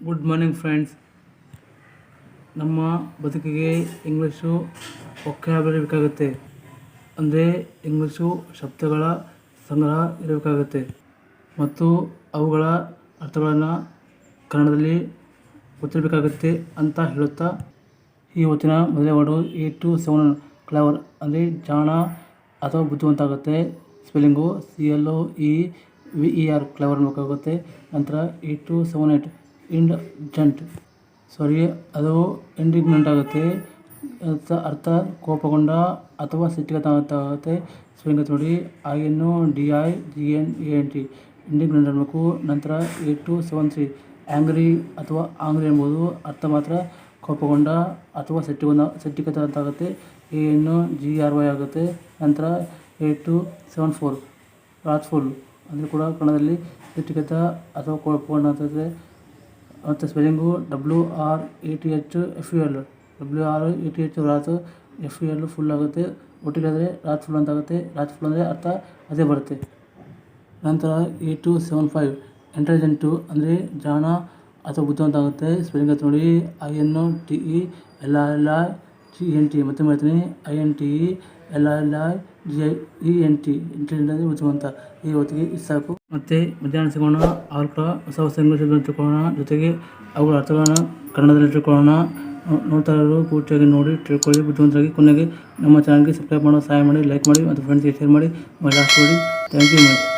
Good morning friends ನಮ್ಮ ಬದುಕಿಗೆ English vocabulary ಬೇಕಾಗುತ್ತೆ. ಅಂದರೆ ಇಂಗ್ಲೀಷು ಶಬ್ದಗಳ ಸಂಗ್ರಹ ಇರಬೇಕಾಗುತ್ತೆ. ಮತ್ತು ಅವುಗಳ ಅರ್ಥಗಳನ್ನು ಕನ್ನಡದಲ್ಲಿ ಗೊತ್ತಿರಬೇಕಾಗುತ್ತೆ ಅಂತ ಹೇಳುತ್ತಾ ಈ ಹೊತ್ತಿನ ಮೊದಲೇ word eight two seven clever ಅಂದರೆ ಜಾಣ ಅಥವಾ ಬುದ್ಧಿವಂತ ಆಗುತ್ತೆ spelling C L O E V E R clever ಬೇಕಾಗುತ್ತೆ ನಂತರ eight two seven eight ind sorry, ಅದು ಇಂಡಿಗ್ನೆಂಟ್ ಆಗುತ್ತೆ. ಅರ್ಥ ಕೋಪಗೊಂಡ ಅಥವಾ ಸಿಟ್ಟಿಗೆ ಸ್ಪೆಲ್ಲಿಂಗ್ ನೋಡಿ. I N D I G N A N T indignant ಅನ್ಬೇಕು ನಂತರ eight two seven three angry ಅಥವಾ ಆಂಗ್ರಿ ಎಂಬುದು ಅರ್ಥ ಮಾತ್ರ ಕೋಪಗೊಂಡ ಅಥವಾ ಸಿಟ್ಟಿಗೊಂಡ ಸಿಟ್ಟಿಗೆ ಆಗುತ್ತೆ A N G R Y ಆಗುತ್ತೆ. ನಂತರ eight two seven four wrathful ಅಂದರೆ ಕೂಡ ಕನ್ನಡದಲ್ಲಿ ಸಿಟ್ಟಿಗೆತ ಅಥವಾ ಕೋಪಗೊಂಡ ಮತ್ತು spelling W R A T H F U L W R A T H wrath F U L full ಆಗುತ್ತೆ ಒಟ್ಟಿಗೆ ಆದರೆ ರಾತ್ ಫುಲ್ ಅಂತ ಆಗುತ್ತೆ ರಾತ್ ಫುಲ್ ಅಂದರೆ ಅರ್ಥ ಅದೇ ಬರುತ್ತೆ ನಂತರ eight two seven five intelligent ಅಂದರೆ ಜಾಣ ಅಥವಾ ಬುದ್ಧಿವಂತ ಆಗುತ್ತೆ ಸ್ಪೆಲ್ಲಿಂಗ್ ಅಂತ ನೋಡಿ I N T E L I L I G N T ಮತ್ತೆ ಮಾಡ್ತೀನಿ I N T E L L I G, E, N, T intelligent ಬುದ್ಧಿವಂತ ಈ ಹೊತ್ತಿಗೆ ಸಾಕು. ಮತ್ತು ಮಧ್ಯಾಹ್ನ ಸಿಗೋಣ ಅವ್ರ ಕೂಡ ಹೊಸ ಹೊಸ ಇಂಗ್ಲೀಷ್ ತಿಳ್ಕೊಳ್ಳೋಣ, ಜೊತೆಗೆ ಅವುಗಳ ಅರ್ಥಗಳನ್ನು ಕನ್ನಡದಲ್ಲಿ ತಿಳ್ಕೊಳ್ಳೋಣ. ನೋಡ್ತಾ ಪೂರ್ತಿಯಾಗಿ ನೋಡಿ, ತಿಳ್ಕೊಳ್ಳಿ, ಬುದ್ಧಿವಂತರಾಗಿ, ಕೊನೆಗೆ ನಮ್ಮ ಚಾನಲ್ಗೆ ಸಬ್ಸ್ಕ್ರೈಬ್ ಮಾಡೋ ಸಹಾಯ ಮಾಡಿ ಲೈಕ್ ಮಾಡಿ, ಮತ್ತು ಫ್ರೆಂಡ್ಸ್ಗೆ ಶೇರ್ ಮಾಡಿ ಮಾಡಿ ಥ್ಯಾಂಕ್ ಯು ಮಚ್